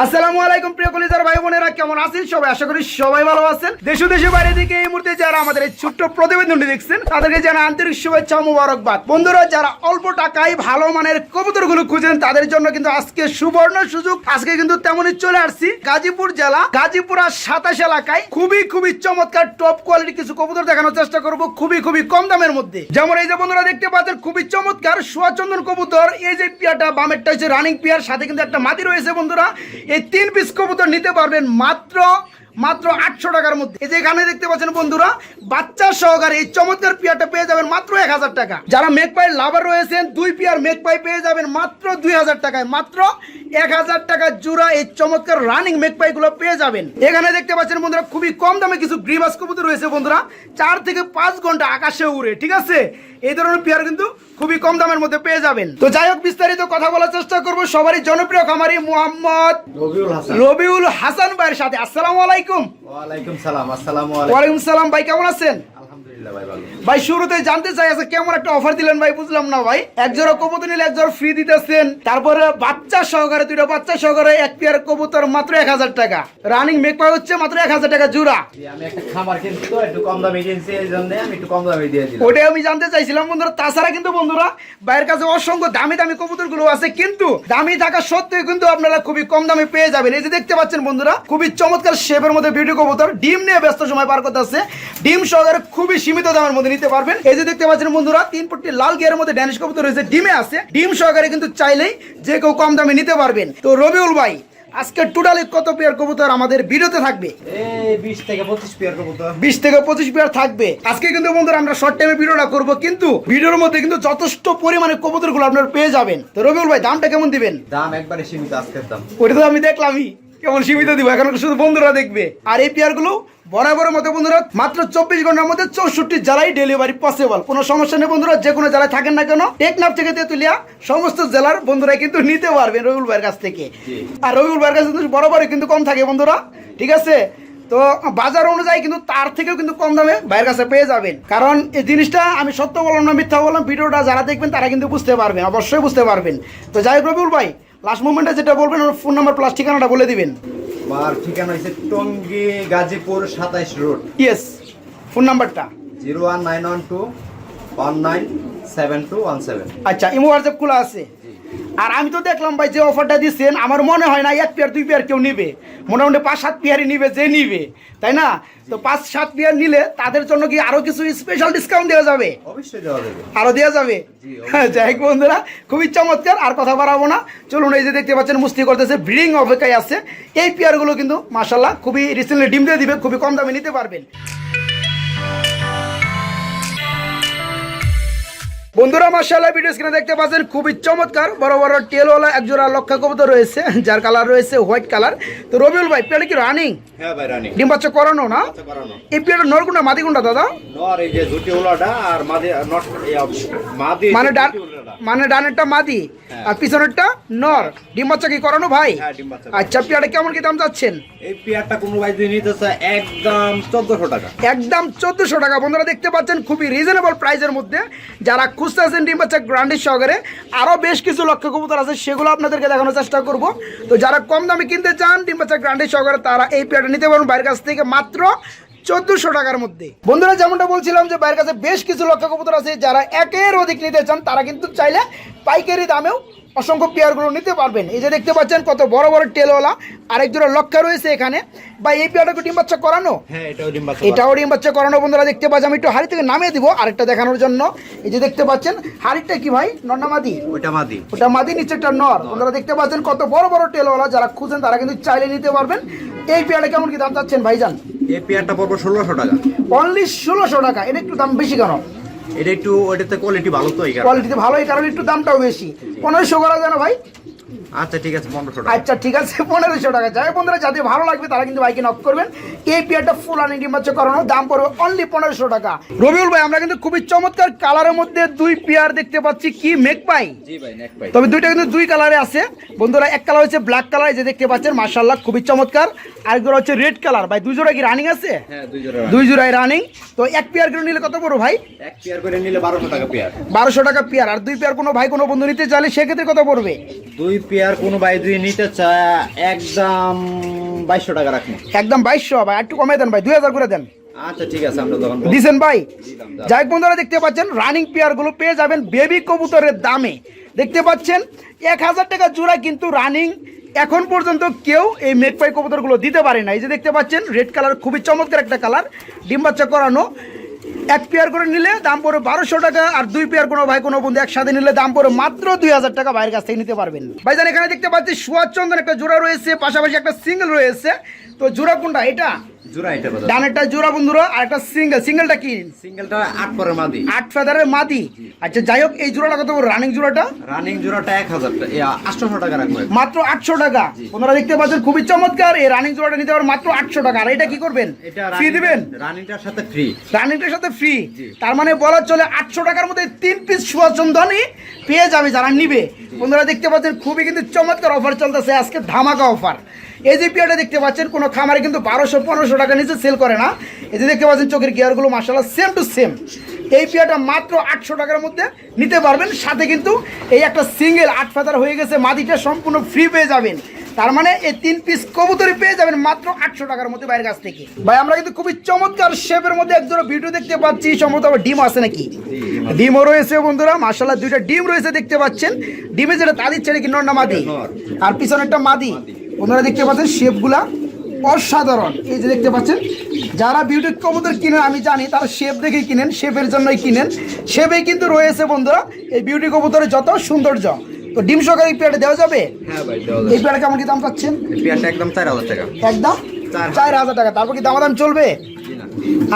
আসসালামু আলাইকুম, প্রিয় কলিজার ভাই বোনেরা, কেমন আছেন সবাই? আশা করি সবাই ভালো আছেন। দেশ ও দেশের বাইরে থেকে এই মুহূর্তে যারা আমাদের এই ছোট্ট প্রতিবেদনটি দেখছেন, তাদেরকে জানা আন্তরিক শুভেচ্ছা মুবারকবাদ। বন্ধুরা, যারা অল্প টাকায় ভালো মানের কবুতরগুলো খুঁজেন, তাদের জন্য কিন্তু আজকে সুবর্ণ সুযোগ। আজকে কিন্তু তেমনই চলে আসছি গাজীপুর জেলা, গাজীপুর আর সাতাশ এলাকায়। খুবই খুবই চমৎকার টপ কোয়ালিটি কিছু কবুতর দেখানোর চেষ্টা করব, খুবই খুবই কম দামের মধ্যে। যেমন এই যে বন্ধুরা দেখতে পাচ্ছেন, খুবই চমৎকার, সোয়াচন্দন কবুতর। এই যে পিয়াটা বামেরটা হচ্ছে রানিং পিয়ার, সাথে কিন্তু একটা মাদি রয়েছে বন্ধুরা। এই তিন পিস কবুতর নিতে পারবেন মাত্র মাত্র আটশো টাকার মধ্যে। এই যে এখানে দেখতে পাচ্ছেন বন্ধুরা বাচ্চা সহকারে এই চমৎকার পিয়ারটা পেয়ে যাবেন মাত্র এক হাজার টাকা। যারা মেক পাই লাভার রয়েছেন দুই পিয়ার মেক পাই পেয়ে যাবেন মাত্র দুই হাজার টাকায়। মাত্র এক হাজার টাকা জোড়া এই চমৎকার রানিং মেক পাই গুলো পেয়ে যাবেন। এখানে দেখতে পাচ্ছেন বন্ধুরা খুবই কম দামে কিছু গ্রিবাস কবুতর রয়েছে বন্ধুরা। চার থেকে পাঁচ ঘণ্টা আকাশে উড়ে ঠিক আছে? এই ধরনের পেয়ার কিন্তু খুবই কম দামের মধ্যে পেয়ে যাবেন। তো যাই হোক বিস্তারিত কথা বলার চেষ্টা করব সবারই জনপ্রিয় খামারি মোহাম্মদ রবিউল হাসান। রবিউল হাসান ভাইয়ের সাথে। আসসালামু আলাইকুম। ওয়ালাইকুম সালাম আসসালামু আলাইকুম। ওয়ালাইকুম সালাম ভাই কেমন আছেন? ভাই শুরুতে জানতে চাই আছে কেমন একটা অফার দিলেন ভাই বুঝলাম না ভাই। এক জোড়া কবুতর নিলে এক জোড়া ফ্রি দিতেছেন। তারপরে বাচ্চা সহকারে দুইটা বাচ্চা সহকারে এক পেয়ার কবুতর মাত্র এক হাজার টাকা। রানিং মেক পাই হচ্ছে মাত্র এক হাজার টাকা জোড়া। আমি একটা খাবার কিনছি তো একটু কম দামে কিনছি এই জন্য আমি একটু কম দামে দিয়ে দিলাম। ওটাই আমি জানতে চাইছিলাম বন্ধুরা। তাছাড়া কিন্তু বন্ধুরা ভাইয়ের কাছে অসংখ্য দামি দামি কবুতরগুলো আছে কিন্তু দামি থাকা সত্ত্বেও কিন্তু আপনারা খুবই কম দামে পেয়ে যাবেন। এই যে দেখতে পাচ্ছেন বন্ধুরা খুবই চমৎকার শেপের মধ্যে বিউটি কবুতর। ডিম নিয়ে ব্যস্ত সময় পার করতে আছে। ডিম সহকারে খুবই সীমিত দামের মধ্যে নিতে পারবেন। এই যে দেখতে পাচ্ছেন বন্ধুরা তিন পট্টি লাল গিয়ারের মধ্যে ড্যানিশ কবুতর রয়েছে ডিমে আছে। ডিম সহকারে কিন্তু চাইলেই যে কেউ কম দামে নিতে পারবেন। তো রবিউল ভাই আজকে টোটালি কত পেয়ার কবুতর আমাদের ভিডিওতে থাকবে? বিশ থেকে পঁচিশ পেয়ার করব বিশ থেকে পঁচিশ পেয়ার থাকবে। আজকে কিন্তু বন্ধুরা আমরা শর্ট টাইমে ভিডিওটা করব কিন্তু ভিডিওর মধ্যে কিন্তু যথেষ্ট পরিমাণে কবুতরগুলো আপনারা পেয়ে যাবেন। তো রবিউল ভাই দামটা কেমন দিবেন? দাম একবারে সীমিত আজকের দাম। ওটা তো আমি দেখলামই। কেমন সীমিত দিব? এখন শুধু বন্ধুরা দেখবে। আর এই পেয়ারগুলো বরাবরের মতো বন্ধুরা মাত্র চব্বিশ ঘণ্টার মধ্যে চৌষট্টি জেলায় ডেলিভারি পসিবল কোনো সমস্যা নেই বন্ধুরা যে কোনো জেলায় থাকেন না কেন টেকনাফ থেকে তেতুলিয়া সমস্ত জেলার বন্ধুরা কিন্তু নিতে পারবেন রবিউল ভাইয়ের কাছ থেকে। আর রবিউল ভাইয়ের কাছে কিন্তু বরাবরই কিন্তু কম থাকে বন্ধুরা ঠিক আছে? তো বাজার অনুযায়ী কিন্তু তার থেকেও কিন্তু কম দামে ভাইয়ের কাছে পেয়ে যাবেন। কারণ এই জিনিসটা আমি সত্য বললাম না মিথ্যা বললাম ভিডিওটা যারা দেখবেন তারা কিন্তু বুঝতে পারবেন অবশ্যই বুঝতে পারবেন। তো যাই হোক রবিউল ভাই লাস্ট মোমেন্টে যেটা বলবেন ওর ফোন নাম্বার প্লাস ঠিকানাটা বলে দিবেন। আমার ঠিকানা হচ্ছে টঙ্গী গাজীপুর সাতাইশ রোড। ইয়েস ফোন নাম্বারটা zero one nine one two one nine seven two one seven. আচ্ছা ইমো হোয়াটসঅ্যাপ খোলা আছে। আর আমি তো দেখলাম ভাই যে অফারটা দিচ্ছেন আমার মনে হয় না এক পেয়ার দুই পেয়ার কেউ নিবে। মোটামুটি পাঁচ সাত পেয়ারই নিবে যে নিবে তাই না? তো পাঁচ সাত পেয়ার নিলে তাদের জন্য কি আরও কিছু স্পেশাল ডিসকাউন্ট দেওয়া যাবে? অবশ্যই দেওয়া যাবে। আরও দেওয়া যাবে? হ্যাঁ যাই হোক বন্ধুরা খুবই চমৎকার আর কথা বাড়াবো না। চলুন এই যে দেখতে পাচ্ছেন মুস্তি করতেছে ব্রিডিং অপেক্ষায় আছে। এই পেয়ারগুলো কিন্তু মাসাল্লাহ খুবই রিসেন্টলি ডিম দিয়ে দিবে খুবই কম দামে নিতে পারবেন। বন্ধুরা মার্শাল্লাহ ভিডিও স্ক্রিনে দেখতে পাচ্ছেন খুবই চমৎকার বড় বড় টেলওয়ালা একজোড়া লক্ষা কবুতর রয়েছে যার কালার রয়েছে হোয়াইট কালার তো রবিউল ভাই পেয়ারটা কি রানিং হ্যাঁ ভাই রানি ডিম বাচ্চা করানো না? আচ্ছা এই পেয়ারটা নরকুন্ডা মাদিকুন্ডা দাদা? নর এই যে দুটি ওলাটা আর মাদি নট মাদি মানে ডান মানে ডানেরটা মাদি। হ্যাঁ। আর পিছনেরটা নর। ডিম বাচ্চা কি করানো ভাই? হ্যাঁ। আচ্ছা পেয়ারটা কেমন কি দাম চাচ্ছেন? এই পেয়ারটা কোনো ভাই যদি নিতে একদম চোদ্দশো টাকা। একদম চোদ্দশো টাকা। বন্ধুরা দেখতে পাচ্ছেন খুবই রিজনেবল প্রাইসের মধ্যে। যারা খুঁজতে আছেন ডিম বাচ্চা গ্রান্ডের সহকারে আরও বেশ কিছু লক্ষ্য কবুতর আছে, সেগুলো আপনাদেরকে দেখানোর চেষ্টা করব। তো যারা কম দামে কিনতে চান, ডিম বাচ্চা গ্রান্ডের সহকারে তারা এই পেয়ারটা নিতে পারেন বাইরের কাছ থেকে মাত্র চোদ্দশো টাকার মধ্যে। বন্ধুরা, যেমনটা বলছিলাম যে বাইরের কাছে বেশ কিছু লক্ষ্য কবুতর আছে, যারা একের অধিক নিতে চান, তারা কিন্তু চাইলে পাইকারি দামেও অসংখ্য পেয়ারগুলো নিতে পারবেন। এই যে দেখতে পাচ্ছেন কত বড় বড় টেলওয়ালা আরেক জোড়া লক্ষ্য রয়েছে এখানে। বা এই পেয়ারটা ডিম বাচ্চা করানো? হ্যাঁ এটাও ডিম বাচ্চা করানো। বন্ধুরা দেখতে পাচ্ছি আমি একটু হাড়ি থেকে নামিয়ে দিব আরেকটা দেখানোর জন্য। এই যে দেখতে পাচ্ছেন হাড়িটা কি ভাই? নন্নামাদি ওইটা মাদি। ওটা মাদি নিচে একটা নর। বন্ধুরা দেখতে পাচ্ছেন কত বড় বড় টেলওয়ালা যারা খুঁজেন তারা কিন্তু চাইলে নিতে পারবেন। এই পেয়ারটা কেমন কি দাম চাচ্ছেন ভাইজান? এই পেয়ারটা পড়ব ষোলোশো টাকা। অনলি ষোলোশো টাকা। এটা একটু দাম বেশি কেন? এটা একটু, ওটাতে কোয়ালিটি ভালো তো এই কারণে। কোয়ালিটিতে ভালো, এই কারণে একটু দামটাও বেশি পনেরোশো করা যায় না ভাই আচ্ছা ঠিক আছে পনেরোশো টাকা। আচ্ছা ঠিক আছে পনেরোশো টাকা। যাই বন্ধুরা যাদের ভালো লাগবে তারা কিন্তু বাইকে নক করবেন। এই পেয়ারটা ফুল আনি ডিম্বাচ্চ করানো দাম পড়বে অনলি পনেরোশো টাকা। রবিউল ভাই আমরা কিন্তু খুবই চমৎকার কালারের মধ্যে দুই পেয়ার দেখতে পাচ্ছি। কি মেক পাই তবে দুইটা কিন্তু দুই কালারে আছে। বন্ধুরা এক কালার হচ্ছে ব্ল্যাক কালার যে দেখতে পাচ্ছেন মার্শাল্লাহ খুবই চমৎকার। আরেকগুলো হচ্ছে রেড কালার ভাই দুই জোড়া কি রানিং আছে? হ্যাঁ দুই জোড়া রানিং তো এক পেয়ার করে নিলে কত পড়ো ভাই? এক পেয়ার করে নিলে বারোশো টাকা পেয়ার বারোশো টাকা পেয়ার আর দুই পেয়ার কোনো ভাই কোনো বন্ধু নিতে চাইলে সেক্ষেত্রে কত পড়বে? দুই পেয়ার পেয়ার কোনো ভাই যদি নিতে চায় একদম বাইশশো টাকা রাখুন। একদম বাইশশো ভাই একটু কমে দেন ভাই দুই হাজার করে দেন। আচ্ছা ঠিক আছে আমরা তখন দিছেন ভাই? যাই বন্ধুরা দেখতে পাচ্ছেন রানিং পেয়ারগুলো পেয়ে যাবেন বেবি কবুতরের দামে। দেখতে পাচ্ছেন এক হাজার টাকা জোড়া কিন্তু রানিং এখন পর্যন্ত কেউ এই কবুতরগুলো দিতে পারে না। এই যে দেখতে পাচ্ছেন রেড কালার খুবই চমৎকার একটা কালার ডিম বাচ্চা করানো। এক পেয়ার করে নিলে দাম পড়ে বারোশো টাকা আর দুই পেয়ার কোনো ভাই কোনো বন্ধু একসাথে নিলে দাম পড়ে মাত্র দুই হাজার টাকা ভাইয়ের কাছ থেকে নিতে পারবেন। ভাইজান, এখানে দেখতে পাচ্ছি সুয়াচন্দন একটা জোড়া রয়েছে, পাশাপাশি একটা সিঙ্গেল রয়েছে। তো জোড়া কোনটা? এটা? জোড়া এটা ডানেরটা জোড়া বন্ধুরা আর একটা সিঙ্গেল। সিঙ্গেলটা কি? সিঙ্গেলটা আট পরে মাদি। আট ফেদারের মাদি। আচ্ছা যাই হোক এই জোড়াটা কত রানিং জোড়াটা? রানিং জোড়াটা এক হাজার আটশোশো টাকা রাখবেন মাত্র আটশো টাকা। ওনারা দেখতে পাচ্ছেন খুবই চমৎকার। এই রানিং জোড়াটা নিতে পারেন মাত্র আটশো টাকা। আর এটা কি করবেন? ফ্রি দিবেন? রানিংটার সাথে ফ্রি রানিংটার সাথে ফ্রি তার মানে বলা চলে আটশো টাকার মধ্যে তিন পিস সুয়াচন্দনই পেয়ে যাবে যারা নিবে। বন্ধুরা দেখতে পাচ্ছেন খুবই কিন্তু চমৎকার অফার চলতেছে আজকে ধামাকা অফার এই যে পেয়ারটা দেখতে পাচ্ছেন কোনো খামারে কিন্তু বারোশো পনেরোশো টাকা নিচে সেল করে না। এই যে দেখতে পাচ্ছেন চোখের গিয়ারগুলো মাসাল্লাহ সেম টু সেম এই পেয়ারটা মাত্র আটশো টাকার মধ্যে নিতে পারবেন। সাথে কিন্তু এই একটা সিঙ্গেল আট ফাতার হয়ে গেছে, মাদিটা সম্পূর্ণ ফ্রি পেয়ে যাবেন। তার মানে এই তিন পিস কবুতরি পেয়ে যাবেন মাত্র আটশো টাকার মধ্যে বাইরের কাছ থেকে। ভাই, আমরা কিন্তু খুবই চমৎকার শেপের মধ্যে একজোড়া ভিডিও দেখতে পাচ্ছি। সম্ভবত আবার ডিম আছে নাকি? ডিমও রয়েছে বন্ধুরা মাসাল্লাহ দুইটা ডিম রয়েছে দেখতে পাচ্ছেন। ডিমে যেটা তাদের ছেড়ে কি নর মাদি? আর পিছনে একটা মাদি? ওনারা দেখতে পাচ্ছেন শেপগুলা অসাধারণ। এই যে দেখতে পাচ্ছেন যারা বিউটি কবুতর কিনেন আমি জানি তারা শেপ দেখে কিনেন শেপের জন্যই কিনেন। শেপেই কিন্তু রয়েছে বন্ধুরা এই বিউটি কবুতরের যত সৌন্দর্য। তো ডিম সকালে এই পেয়ারটা দেওয়া যাবে? হ্যাঁ দেওয়া এই পেয়ারটা কেমন কি দাম পাচ্ছেন পেয়ারটা একদম চার হাজার টাকা। একদম? চার হাজার। টাকা। তারপর কি দাম দাম চলবে?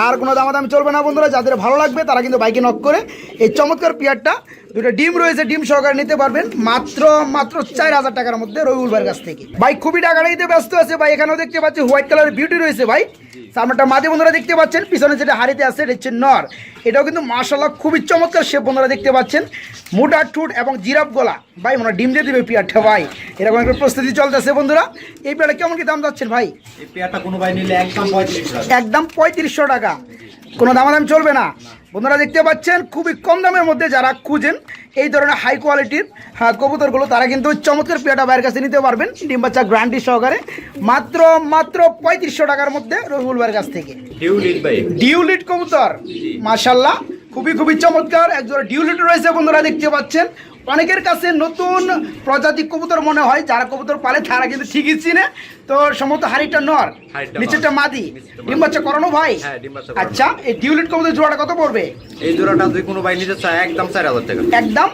আর কোনো দামাদাম চলবে না বন্ধুরা, যাদের ভালো লাগবে তারা কিন্তু বাইকে নক করে এই চমৎকার পেয়ারটা, দুটো ডিম রয়েছে, ডিম সহকারে নিতে পারবেন, মাত্র মাত্র চার হাজার টাকার মধ্যে রবিউল কাছ থেকে। বাইক খুবই টাকা নিতে ব্যস্ত আছে, ভাই, এখানেও দেখতে পাচ্ছি হোয়াইট কালারের বিউটি রয়েছে, ভাই। সামনেটা মাদি বন্ধুরা দেখতে পাচ্ছেন পিছনে যেটা হাড়িতে আছে এটা হচ্ছে নর। এটাও কিন্তু মার্শাল্লাহ খুবই চমৎকার শেপ বন্ধুরা দেখতে পাচ্ছেন। মোটা ঠুট এবং জিরাফ গলা। ভাই মনে ডিম দিয়ে দেবে পেয়ারটা ভাই। এরকম একটা প্রস্তুতি চলতেছে বন্ধুরা। এই পেয়ারটা কেমন কি দাম যাচ্ছেন ভাই? এই পেয়ারটা কোনো ভাই নিলে একদম একদম পঁয়ত্রিশশো টাকা। কোনো দামাদাম চলবে না। বন্ধুরা দেখতে পাচ্ছেন খুবই কম দামের মধ্যে যারা খুঁজেন এই ধরনের হাই কোয়ালিটির হ্যাঁ, কবুতরগুলো তারা কিন্তু চমৎকার পেয়াটা বাইরের কাছে নিতে পারবেন ডিম বাচ্চা গ্রান্টি সহকারে। মাত্র মাত্র পঁয়ত্রিশশো টাকার মধ্যে রবিউল ভাইয়ের কাছ থেকে। ডিউলিট ডিউলিট কবুতর মাশাল্লাহ খুবই খুবই চমৎকার। একজন ডিউলিট রয়েছে বন্ধুরা দেখতে পাচ্ছেন। অনেকের কাছে নতুন প্রজাতি কবুতর মনে হয় যারা কবুতর পালে তারা কিন্তু ঠিকই চিনে। তো সম্ভবত হাড়িটা নর নর। মাদি। ডিম বাচ্চা করানো ভাই? হ্যাঁ। আচ্ছা এই ডিউলিট কবুতর জোড়াটা কত পড়বে? এই জোড়াটা যদি কোনো ভাই নিতে চায় একদম চার হাজার টাকা। একদম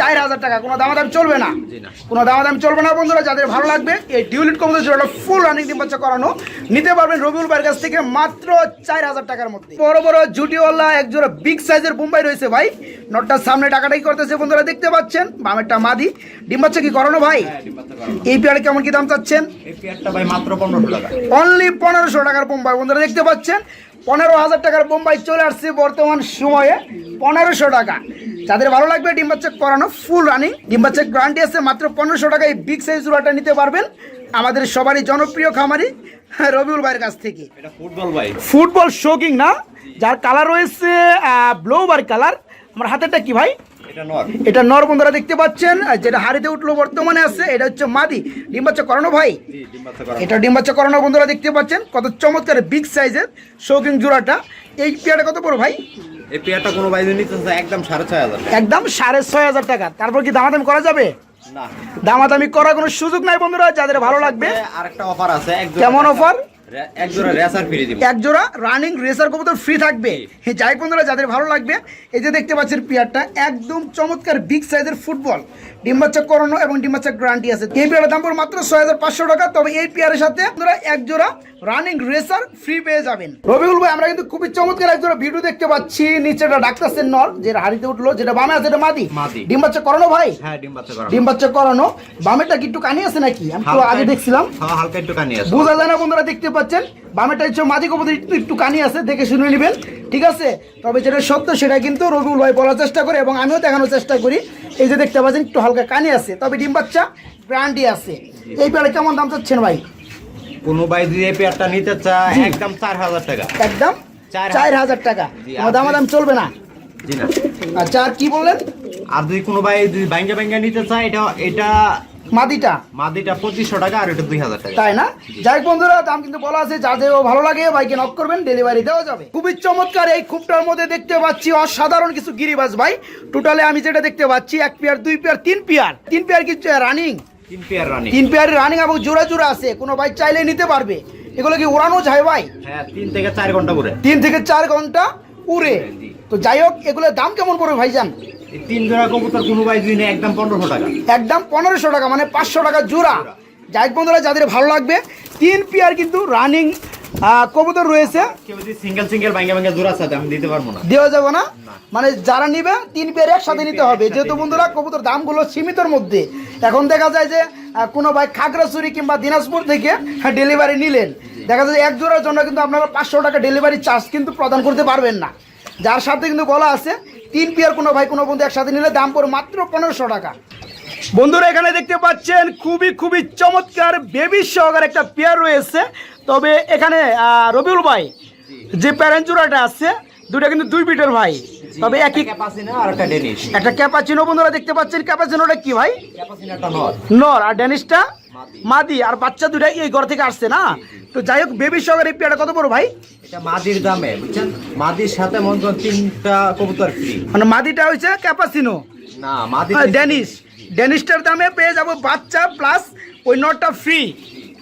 চার হাজার। টাকা। কোনো দামাদাম চলবে না। জি না। কোনো দামাদাম চলবে না বন্ধুরা যাদের ভালো লাগবে এই ডিউলিট কবুতর জোড়াটা ফুল রানিং ডিম বাচ্চা করানো। নিতে পারবেন রবিউল ভাইয়ের কাছ থেকে মাত্র চার হাজার টাকার মধ্যে। বড় বড় জুটিওয়ালা এক জোড়া বিগ সাইজের বোম্বাই রয়েছে ভাই। নটটার সামনে টাকাটাই করতেছে বন্ধুরা দেখতে পাচ্ছেন? বামেরটা মাদি। ডিম বাচ্চা কি করানো ভাই? হ্যাঁ, এই পেয়ারে কেমন কি দাম চাচ্ছেন? এই পেয়ারটা ভাই মাত্র পনেরোশো টাকা। অনলি পনেরোশো টাকার বোম্বাই। বন্ধুরা দেখতে পাচ্ছেন পনেরো হাজার টাকার বোম্বাই চলে আসছে বর্তমান সময়ে। পনেরোশো টাকা। যাদের ভালো লাগবে ডিম বাচ্চা করানো ফুল রানিং ডিম বাচ্চা গ্রান্টি আছে মাত্র পনেরোশো টাকায় বিগ সাইজ জোড়াটা নিতে পারবেন। আমাদের সবারই জনপ্রিয় খামারি হ্যাঁ, রবিউল ভাইয়ের কাছ থেকে। ফুটবল ভাই। ফুটবল শোকিং না? যার কালার রয়েছে ব্লোবার কালার আমার হাতেরটা কি ভাই? এটা নর। বন্ধুরা দেখতে পাচ্ছেন আর যেটা হাড়িতে উঠল বর্তমানে আছে এটা হচ্ছে মাদি। ডিম বাচ্চা করানো ভাই। এটা ডিম বাচ্চা করানো বন্ধুরা দেখতে পাচ্ছেন কত চমৎকার বিগ সাইজের শৌকিং জোড়াটা। এই পেয়ারটা কত পড়ো ভাই? এই পেয়ারটা কোনো ভাই নিতে একদম সাড়ে ছয় হাজার একদম সাড়ে ছয় হাজার টাকা। তারপর কি দামাদামি করা যাবে? না। দামাদামি করার কোনো সুযোগ নাই বন্ধুরা যাদের ভালো লাগবে। আরেকটা অফার আছে কেমন রেসার- offer? রে- এক জোড়া রেসার ফ্রি দিব। এক জোড়া রানিং রেসার কবুতর ফ্রি থাকবে। হে যাই বন্ধুরা যাদের ভালো লাগবে এই যে দেখতে পাচ্ছেন পেয়ারটা একদম চমৎকার বিগ সাইজের ফুটবল ডিম বাচ্চা করানো এবং ডিম বাচ্চা গ্যারান্টি আছে। এই পেয়ারের দাম পড়বে মাত্র ছয় হাজার পাঁচশো টাকা তবে এই পেয়ারের সাথে আপনারা এক জোড়া রানিং রেসার ফ্রি পেয়ে যাবেন। রবিউল ভাই আমরা কিন্তু খুবই চমৎকার এক জোড়া ভিডিও দেখতে পাচ্ছি। নিচেটা ডাক্তার নর যেটা হাড়িতে উঠল যেটা বামে আছে এটা মাদি। মাদি। ডিম বাচ্চা করানো ভাই? হ্যাঁ ডিম করানো। বামেরটা কি একটু কানি আছে নাকি? আমি তো আগে দেখছিলাম। হ্যাঁ হালকা একটু কানি আছে। বোঝা যায় না বন্ধুরা দেখতে পাচ্ছেন। বামেটা হচ্ছে মাঝি কবুতর একটু একটু কানি আছে দেখে শুনে নেবেন। ঠিক আছে? তবে যেটা সত্য সেটা কিন্তু রবিউল ভাই বলার চেষ্টা করে এবং আমিও দেখানোর চেষ্টা করি। এই যে দেখতে পাচ্ছেন একটু হালকা কানি আছে তবে ডিম বাচ্চা ব্র্যান্ডি আছে। এই পেয়ারে কেমন দাম চাচ্ছেন ভাই? কোনো ভাই যদি এই পেয়ারটা নিতে চায় একদম চার হাজার টাকা। একদম? চার হাজার। টাকা। দামাদাম চলবে না। না। আচ্ছা আর কি বললেন? আর যদি কোনো ভাই যদি ব্যাঙ্গা ব্যাঙ্গা নিতে চায় এটা এটা মাদিটা? মাদিটা পঁচিশশো টাকা আর এটা দুই হাজার টাকা। তাই না? যাই বন্ধুরা দাম কিন্তু বলা আছে যাদের ভালো লাগে বাইকে নক করবেন ডেলিভারি দেওয়া যাবে। খুবই চমৎকার এই খুবটার মধ্যে দেখতে পাচ্ছি অসাধারণ কিছু গিরিবাজ ভাই। টোটালে আমি যেটা দেখতে পাচ্ছি এক পেয়ার দুই পেয়ার তিন পেয়ার তিন পেয়ার কি রানিং তিন পেয়ার রানি তিন পেয়ার রানিং এবং জোড়া জোড়া আছে কোনো ভাই চাইলে নিতে পারবে। এগুলো কি উড়ানো যায় ভাই? হ্যাঁ তিন থেকে চার ঘণ্টা করে তিন থেকে চার ঘণ্টা উড়ে। তো যাই হোক এগুলোর দাম কেমন পড়বে ভাইজান? তিন জোড়া কবুতর কোনো ভাই দুই নেই একদম পনেরোশো টাকা। একদম পনেরোশো টাকা মানে পাঁচশো টাকা জোড়া। যাই বন্ধুরা যাদের ভালো লাগবে তিন পেয়ার কিন্তু রানিং কবুতর রয়েছে। সিঙ্গেল সিঙ্গেল ভাঙ্গা ভাঙ্গা জোড়া সাথে আমি দিতে পারব না। দেওয়া যাবে না? মানে যারা নিবে তিন পেয়ার একসাথে নিতে হবে। যেহেতু বন্ধুরা কবুতর দামগুলো সীমিতর মধ্যে। এখন দেখা যায় যে কোনো ভাই খাগড়াছড়ি কিংবা দিনাজপুর থেকে ডেলিভারি নিলেন। দেখা যায় এক জোড়ার জন্য কিন্তু আপনারা পাঁচশো টাকা ডেলিভারি চার্জ কিন্তু প্রদান করতে পারবেন না। যার সাথে কিন্তু বলা আছে তিন পেয়ার কোনো ভাই কোনো বন্ধু একসাথে নিলে দাম পড়ে মাত্র পনেরোশো টাকা। বন্ধুরা এখানে দেখতে পাচ্ছেন খুবই খুবই চমৎকার বেবি সহকার একটা পেয়ার রয়েছে। তবে এখানে রবিউল ভাই যে প্যারেন্ট জোড়াটা আছে দুটা কিন্তু দুই বিটের ভাই। তবে একই ক্যাপাসিনা আর একটা ক্যাপাচিনো বন্ধুরা দেখতে পাচ্ছেন ক্যাপাচিনোটা কি ভাই? নর। আর ড্যানিশটা মাদি। আর বাচ্চা দুটা এই ঘর থেকে আসছে না? তো যাই হোক বেবি সহকারে এই পেয়ারটা কত বড় ভাই? এটা মাদির দামে বুঝছেন? মাদির সাথে মনে তিনটা কবুতর ফ্রি মানে মাদিটা হচ্ছে ক্যাপাচিনো না মাদি আর ড্যানিশ ড্যানিশটার দামে পেয়ে যাব বাচ্চা প্লাস ওই নটটা ফ্রি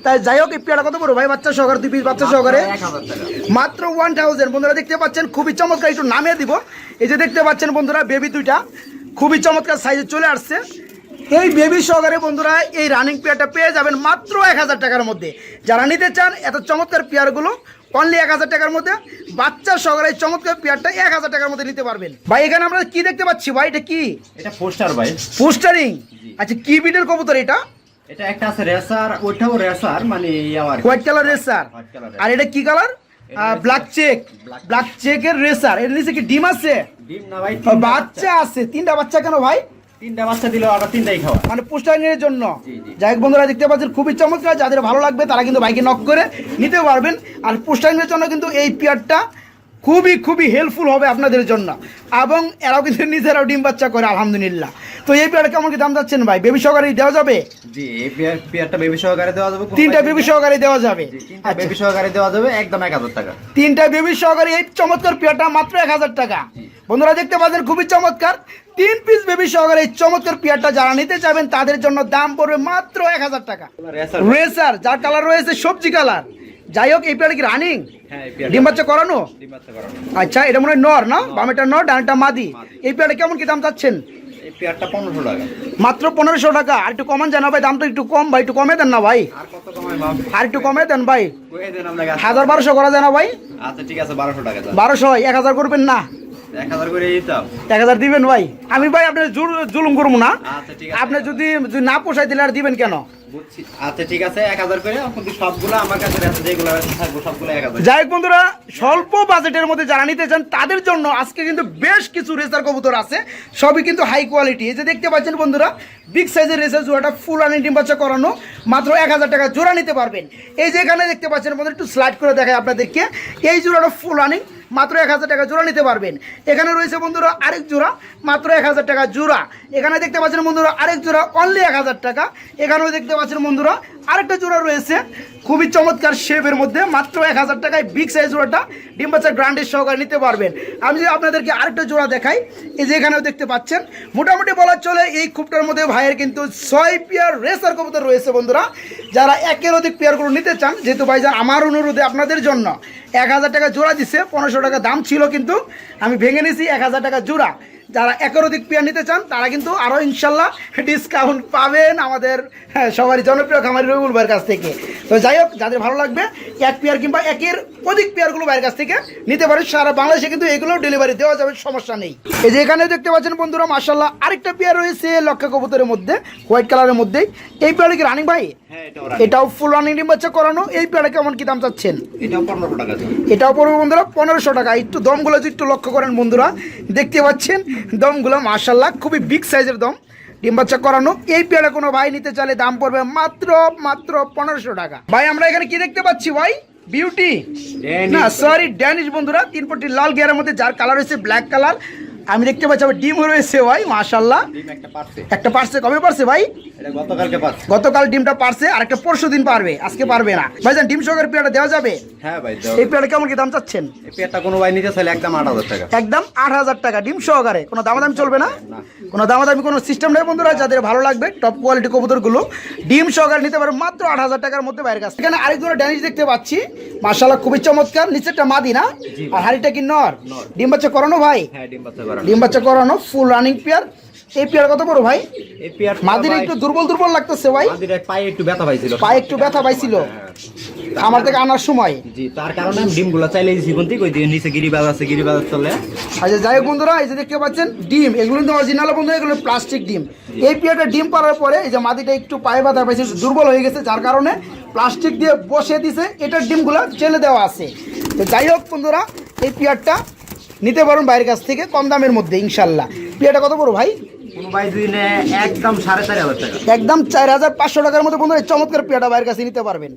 তাই যাই হোক এই পেয়ারটা কত বড় ভাই? বাচ্চা সহকারে দুই পিস বাচ্চা সহকারে। মাত্র ওয়ান থাউজেন্ড বন্ধুরা দেখতে পাচ্ছেন খুবই চমৎকার একটু নামিয়ে দিব। এই যে দেখতে পাচ্ছেন বন্ধুরা বেবি দুইটা। খুবই চমৎকার সাইজে চলে আসছে। এই বেবি সহকারে বন্ধুরা এই রানিং পেয়ারটা পেয়ে যাবেন মাত্র এক হাজার টাকার মধ্যে। যারা নিতে চান এত চমৎকার পেয়ারগুলো অনলি এক হাজার টাকার মধ্যে বাচ্চা সহকারে এই চমৎকার পেয়ারটা এক হাজার টাকার মধ্যে নিতে পারবেন। ভাই এখানে আমরা কি দেখতে পাচ্ছি? ভাই এটা কি? এটা পোস্টার ভাই। পোস্টারিং? আচ্ছা কি বিটের কবুতর এটা? এটা একটা আছে রেসার ওইটাও রেসার মানে হোয়াইট কালার রেসার। আর এটা কি কালার ব্ল্যাক চেক ব্ল্যাক চেকের রেসার। এর নিচে কি ডিম আছে? ডিম না ভাই বাচ্চা আছে। তিনটা বাচ্চা কেন ভাই? তিনটা বাচ্চা দিলে আবার তিনটাই খাওয়া। মানে জন্য। যাই হোক বন্ধুরা দেখতে পাচ্ছেন খুবই চমৎকার। যাদের ভালো লাগবে তারা কিন্তু বাইকে নক করে নিতে পারবেন। আর পুষ্টায়নের জন্য কিন্তু এই পেয়ারটা খুবই খুবই হেল্পফুল হবে আপনাদের জন্য। এবং এরাও কিন্তু নিজেরাও ডিম বাচ্চা করে আলহামদুলিল্লাহ। তো এই পেয়ারটা কেমন কি দাম যাচ্ছেন ভাই? বেবি সহকারে দেওয়া যাবে? জি এই পেয়ার পেয়ারটা বেবি সহকারে দেওয়া যাবে তিনটা বেবি সহকারে দেওয়া যাবে। তিনটা বেবি সহকারে দেওয়া যাবে একদম এক হাজার টাকা। তিনটা বেবি সহকারে এই চমৎকার পেয়ারটা মাত্র এক হাজার টাকা। বন্ধুরা দেখতে পাচ্ছেন খুবই চমৎকার। তিন পিস বেবি সহকারে এই চমৎকার পেয়ারটা যারা নিতে চাবেন তাদের জন্য দাম পড়বে মাত্র এক হাজার টাকা। রেসার রেসার যার কালার রয়েছে সবজি কালার যাই হোক এই পেয়ারটা কি রানিং হ্যাঁ ডিম বাচ্চা করানো? ডিম বাচ্চা করানো। আচ্ছা এটা মনে হয় নর না? বামেটা নর ডানটা মাদি। এই পেয়ারটা কেমন কি দাম চাচ্ছেন? মাত্র পনেরোশো টাকা। আর একটু কমান জানা ভাই দামটা একটু কম ভাই একটু কমে দেন না ভাই। আর একটু কমে দেন ভাই। হাজার বারোশো করা যায় না ভাই? আচ্ছা ঠিক আছে বারোশো টাকা বারোশো এক হাজার করবেন না। এক হাজার করে দিতাম। এক হাজার দিবেন ভাই? আমি ভাই আপনি জুলুম করব না। আচ্ছা ঠিক আছে। আপনি যদি যদি না পোষাই দিলে আর দিবেন কেন? আচ্ছা ঠিক আছে এক হাজার করে। সবগুলো আমার কাছে যেগুলো থাকব সবগুলো এক হাজার। যাই বন্ধুরা স্বল্প বাজেটের মধ্যে যারা নিতে চান তাদের জন্য আজকে কিন্তু বেশ কিছু রেসার কবুতর আছে। সবই কিন্তু হাই কোয়ালিটি এই যে দেখতে পাচ্ছেন বন্ধুরা বিগ সাইজের রেসার জোড়াটা ফুল আনি ডিম বাচ্চা করানো মাত্র এক হাজার টাকা জোড়া নিতে পারবেন। এই যে এখানে দেখতে পাচ্ছেন বন্ধুরা একটু স্লাইড করে দেখায় আপনাদেরকে। এই জোড়াটা ফুল আনি মাত্র এক হাজার টাকা জোড়া নিতে পারবেন। এখানে রয়েছে বন্ধুরা আরেক জোড়া, মাত্র এক হাজার টাকা জোড়া। এখানে দেখতে পাচ্ছেন বন্ধুরা আরেক জোড়া অনলি এক হাজার টাকা। এখানেও দেখতে পাচ্ছেন বন্ধুরা আরেকটা জোড়া রয়েছে। খুবই চমৎকার শেপের মধ্যে, মাত্র এক হাজার টাকায় বিগ সাইজ জোড়াটা ডিম বাচ্চা গ্রান্ডের সহকারে নিতে পারবেন। আমি যদি আপনাদেরকে আরেকটা জোড়া দেখাই, এই যে এখানেও দেখতে পাচ্ছেন, মোটামুটি বলা চলে এই খুবটার মধ্যে ভাইয়ের কিন্তু ছয় পেয়ার রেসার কবুতর রয়েছে বন্ধুরা। যারা একের অধিক পেয়ারগুলো নিতে চান, যেহেতু ভাইজান আমার অনুরোধে আপনাদের জন্য এক হাজার টাকা জোড়া দিছে, পনেরোশো টাকা দাম ছিল কিন্তু আমি ভেঙে নিয়েছি এক হাজার টাকা জোড়া। যারা একের অধিক পেয়ার নিতে চান তারা কিন্তু আরও ইনশাল্লাহ ডিসকাউন্ট পাবেন আমাদের হ্যাঁ, সবারই জনপ্রিয় খামারি রবিউল ভাইয়ের কাছ থেকে। তো যাই হোক যাদের ভালো লাগবে এক পেয়ার কিংবা একের অধিক পেয়ারগুলো ভাইয়ের কাছ থেকে নিতে পারে সারা বাংলাদেশে কিন্তু এগুলোও ডেলিভারি দেওয়া যাবে সমস্যা নেই। এই যে এখানে দেখতে পাচ্ছেন বন্ধুরা মার্শাল্লাহ আরেকটা পেয়ার রয়েছে লক্ষা কবুতরের মধ্যে হোয়াইট কালারের মধ্যেই এই পেয়ারে কি রানিং ভাই? হ্যাঁ এটাও ফুল রানিং ডিম বাচ্চা করানো। এই পেয়ারে কেমন কি দাম চাচ্ছেন? এটাও পনেরোশো টাকা। এটাও পড়বে বন্ধুরা পনেরোশো টাকা। একটু দমগুলো একটু লক্ষ্য করেন বন্ধুরা দেখতে পাচ্ছেন দমগুলো মার্শাল্লাহ খুবই বিগ সাইজের দম। ডিম বাচ্চা করানো। এই পেয়ারে কোনো ভাই নিতে চাইলে দাম পড়বে মাত্র মাত্র পনেরোশো টাকা। ভাই আমরা এখানে কি দেখতে পাচ্ছি ভাই? বিউটি না সরি ড্যানিশ বন্ধুরা। তিন পট্টি লাল গিয়ারের মধ্যে যার কালার হয়েছে ব্ল্যাক কালার আমি দেখতে পাচ্ছি আবার ডিমও রয়েছে ভাই মাশাল্লাহ একটা পারছে। কবে পারছে ভাই? গতকাল ডিমটা পারছে আর একটা পরশু দিন পারবে আজকে পারবে না। ভাইজান ডিম সহকারে পেয়ারটা দেওয়া যাবে? হ্যাঁ ভাই এই পেয়ারটা কেমন কি দাম চাচ্ছেন? এই পেয়ারটা কোনো ভাই নিতে চাইলে একদম আট হাজার টাকা। একদম আট হাজার টাকা ডিম সহকারে। কোনো দামাদামি চলবে না। কোনো দামাদামি কোনো সিস্টেম নেই বন্ধুরা যাদের ভালো লাগবে টপ কোয়ালিটি কবুতরগুলো ডিম সহকারে নিতে পারবে মাত্র আট হাজার টাকার মধ্যে বাইরের কাছে এখানে আরেক ধরনের ড্যানিশ দেখতে পাচ্ছি। খুবই চমৎকার নিচেরটা মাদি না? আর হাড়িটা কি নর। ডিম বাচ্চা করানো ভাই? হ্যাঁ ডিম বাচ্চা করানো ডিম বাচ্চা করানো ফুল রানিং পেয়ার। এই পেয়ার কত বড় ভাই? এই পেয়ার মাদির একটু দুর্বল দুর্বল লাগতেছে ভাই। মাদির পায়ে একটু ব্যথা পাইছিল। পায়ে একটু ব্যথা পাইছিল। আমার থেকে আনার সময়। জি তার কারণে আমি ডিমগুলো চাইলে দিয়ে নিচে গিরিবাজ আছে গিরিবাজ চলে। আচ্ছা যাই হোক বন্ধুরা এই যে দেখতে পাচ্ছেন ডিম। এগুলো কিন্তু অরিজিনাল বন্ধু এগুলো প্লাস্টিক ডিম। এই পিয়াটা ডিম পাড়ার পরে এই যে মাটিটা একটু পায়ে বাঁধা পাইছে দুর্বল হয়ে গেছে যার কারণে প্লাস্টিক দিয়ে বসে দিছে। এটার ডিমগুলো চেলে দেওয়া আছে। তো যাই হোক বন্ধুরা এই পিয়ারটা নিতে পারুন বাইরের কাছ থেকে কম দামের মধ্যে ইনশাল্লাহ। পিয়াটা কত বড় ভাই? একদম সাড়ে চার হাজার টাকা। একদম চার হাজার পাঁচশো টাকার মধ্যে বন্ধুরা চমৎকার পিয়াটা বাইরের কাছে নিতে পারবেন।